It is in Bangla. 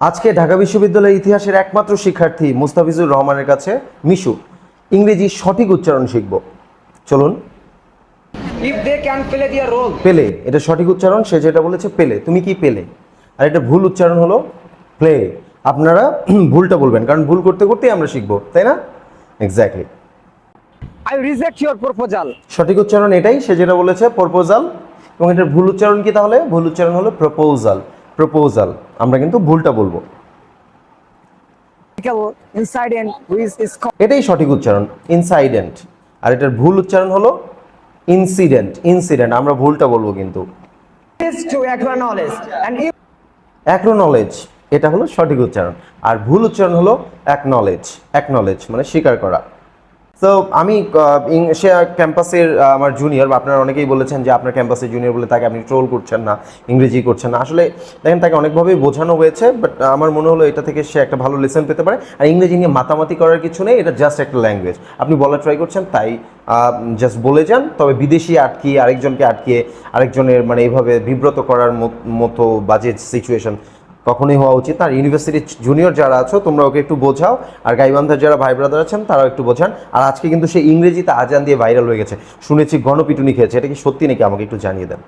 আজকে ঢাকা বিশ্ববিদ্যালয়ের ইতিহাসের একমাত্র শিক্ষার্থী মুস্তাফিজুর রহমানের কাছে মিশু ইংরেজি সঠিক উচ্চারণ শিখব। চলুন। If they can play their role. পেলে এটা সঠিক উচ্চারণ সে যেটা বলেছে পেলে। তুমি কি পেলে? আর এটা ভুল উচ্চারণ হলো প্লে আপনারা ভুলটা বলবেন কারণ ভুল করতে করতেই আমরা শিখব তাই না? Exactly i reject your proposal সঠিক উচ্চারণ এটাই সে যেটা বলেছে প্রপোজাল এবং এটার ভুল উচ্চারণ কি তাহলে? ভুল উচ্চারণ হলো প্রপোজাল প্রপোজাল আমরা কিন্তু ভুলটা বলব। এটাই সঠিক উচ্চারণ ইনসাইডেন্ট আর এটার ভুল উচ্চারণ হলো ইনসিডেন্ট ইনসিডেন্ট আমরা ভুলটা বলব কিন্তু। অ্যাকনোনলেজ এটা হলো সঠিক উচ্চারণ। আর ভুল উচ্চারণ হলো অ্যাকনলেজ অ্যাকনলেজ মানে স্বীকার করা। তো আমি সে ক্যাম্পাসের আমার জুনিয়র বা আপনারা অনেকেই বলেছেন যে আপনার ক্যাম্পাসের জুনিয়র বলে তাকে আপনি ট্রোল করছেন না, ইংরেজি করছেন না। আসলে দেখেন, তাকে অনেকভাবেই বোঝানো হয়েছে বাট আমার মনে হলো এটা থেকে সে একটা ভালো লেসন পেতে পারে। আর ইংরেজি নিয়ে মাতামাতি করার কিছু নেই, এটা জাস্ট একটা ল্যাঙ্গুয়েজ আপনি বলার ট্রাই করছেন, তাই জাস্ট বলে যান। তবে বিদেশি আটকিয়ে, আরেকজনকে আটকিয়ে, আরেকজনের মানে এইভাবে বিব্রত করার মতো বাজে সিচুয়েশন কখনোই হওয়া উচিত আর ইউনিভার্সিটির জুনিয়র যারা আছো, তোমরা ওকে একটু বোঝাও। আর গাইবান্ধার যারা ভাই ব্রাদার আছেন, তারাও একটু বোঝান। আর আজকে কিন্তু সে ইংরেজিতে আজান দিয়ে ভাইরাল হয়ে গেছে। শুনেছি গণপিটুনি খেয়েছে। এটা কি সত্যি নাকি? আমাকে একটু জানিয়ে দেন।